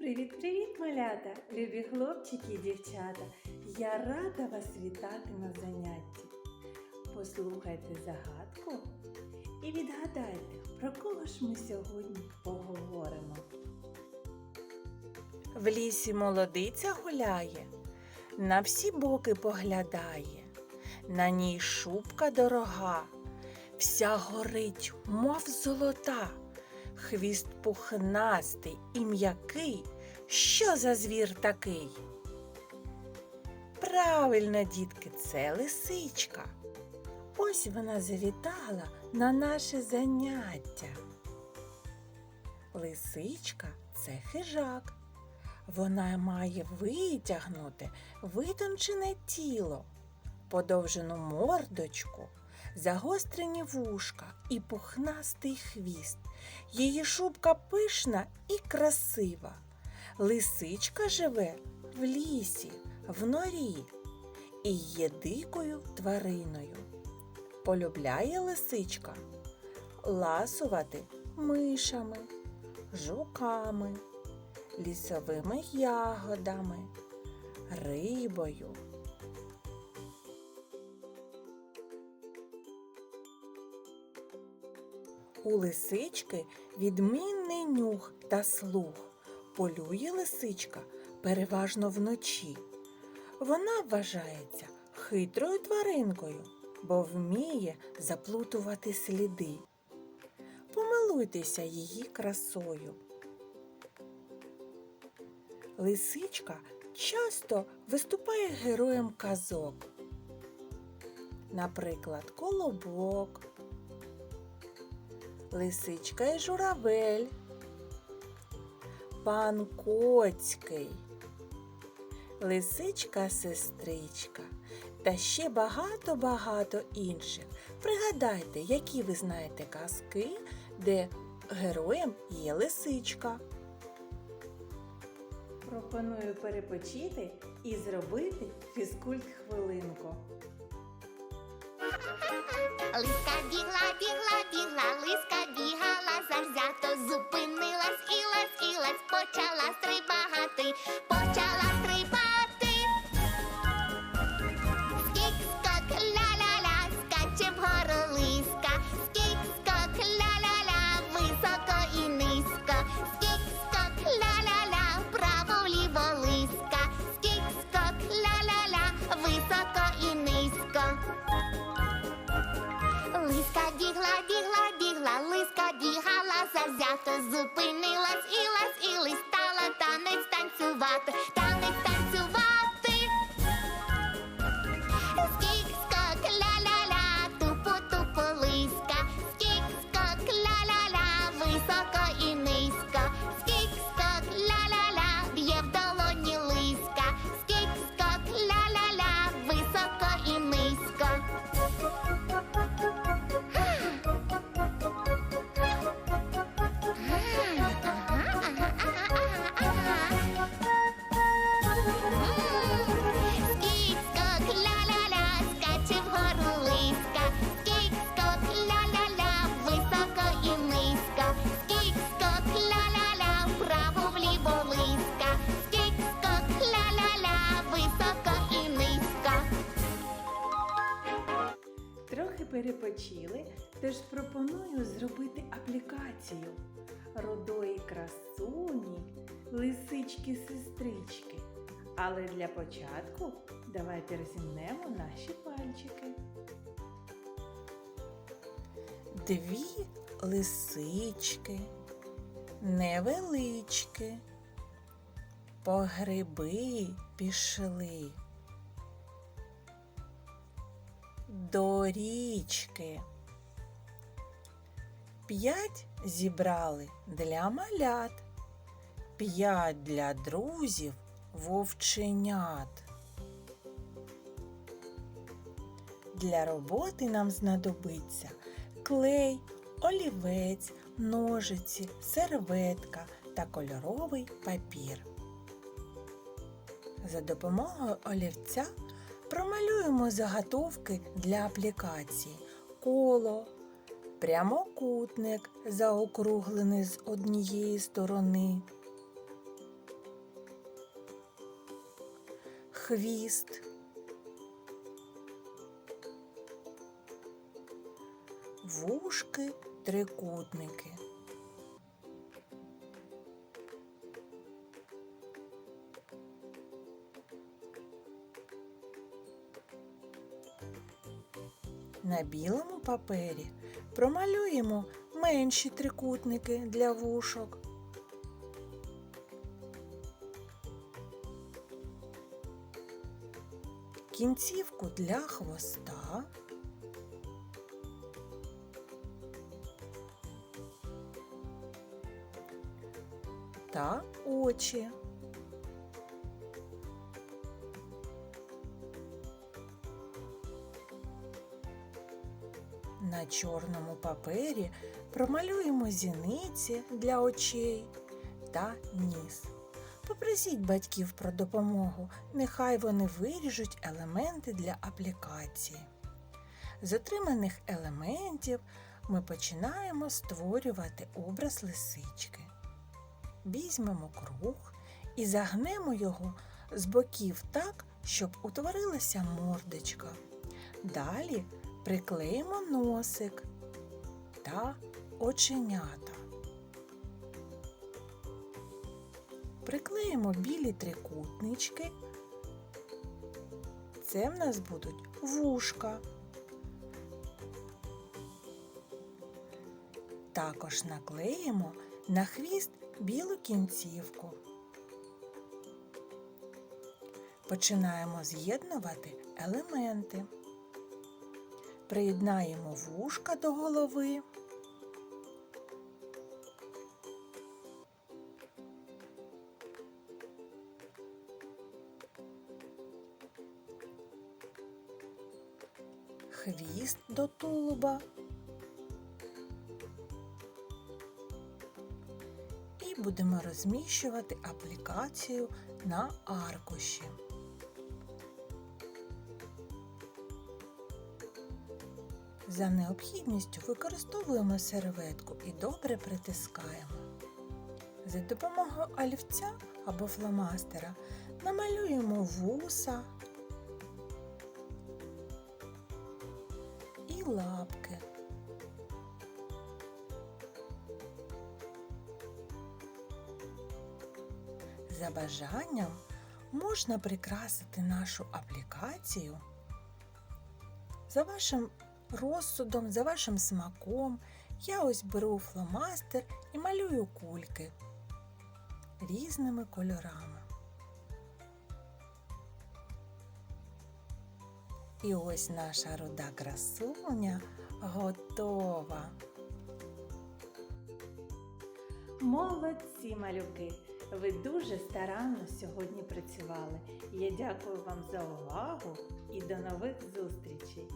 Привіт-привіт, малята, любі хлопчики і дівчата. Я рада вас вітати на занятті. Послухайте загадку і відгадайте, про кого ж ми сьогодні поговоримо. В лісі молодиця гуляє, на всі боки поглядає, на ній шубка дорога, вся горить, мов золота. Хвіст пухнастий і м'який. Що за звір такий? Правильно, дітки, це лисичка. Ось вона завітала на наше заняття. Лисичка це хижак. Вона має витягнуте, витончене тіло, подовжену мордочку, загострені вушка і пухнастий хвіст. Її шубка пишна і красива. Лисичка живе в лісі, в норі і є дикою твариною. Полюбляє лисичка ласувати мишами, жуками, лісовими ягодами, рибою. У лисички відмінний нюх та слух. Полює лисичка переважно вночі. Вона вважається хитрою тваринкою, бо вміє заплутувати сліди. Помилуйтеся її красою. Лисичка часто виступає героєм казок. Наприклад, колобок, лисичка і журавель, пан Коцький, лисичка сестричка та ще багато-багато інших. Пригадайте, які ви знаєте казки, де героєм є лисичка. Пропоную перепочити і зробити фізкульт хвилинку. Лиска бігла, бігла, бігла, лиска бігала завзято, зупинилась і лась, і лась, почала стрибагати, почала завзято, зупинилась і лас, і листала танець танцювати, танець танцювати. Перепочили, тож пропоную зробити аплікацію рудої красуні, лисички-сестрички. Але для початку давайте розімнемо наші пальчики. Дві лисички, невелички, по гриби пішли. До річки. П'ять зібрали для малят, п'ять для друзів вовченят. Для роботи нам знадобиться клей, олівець, ножиці, серветка та кольоровий папір. За допомогою олівця Промалюємо заготовки для аплікації коло, прямокутник, заокруглений з однієї сторони, хвіст, вушки, трикутники. На білому папері промалюємо менші трикутники для вушок. Кінцівку для хвоста. Та очі. На чорному папері промалюємо зіниці для очей та ніс. Попросіть батьків про допомогу, нехай вони виріжуть елементи для аплікації. З отриманих елементів ми починаємо створювати образ лисички. Візьмемо круг і загнемо його з боків так, щоб утворилася мордочка. Далі приклеїмо носик та оченята. Приклеїмо білі трикутнички. Це в нас будуть вушка. Також наклеїмо на хвіст білу кінцівку. Починаємо з'єднувати елементи. Приєднаємо вушка до голови. Хвіст до тулуба. І будемо розміщувати аплікацію на аркуші. За необхідністю використовуємо серветку і добре притискаємо. За допомогою олівця або фломастера намалюємо вуса і лапки. За бажанням можна прикрасити нашу аплікацію за вашим розсудом, за вашим смаком. Я ось беру фломастер і малюю кульки різними кольорами. І ось наша руда красуня готова. Молодці, малюки! Ви дуже старанно сьогодні працювали. Я дякую вам за увагу і до нових зустрічей!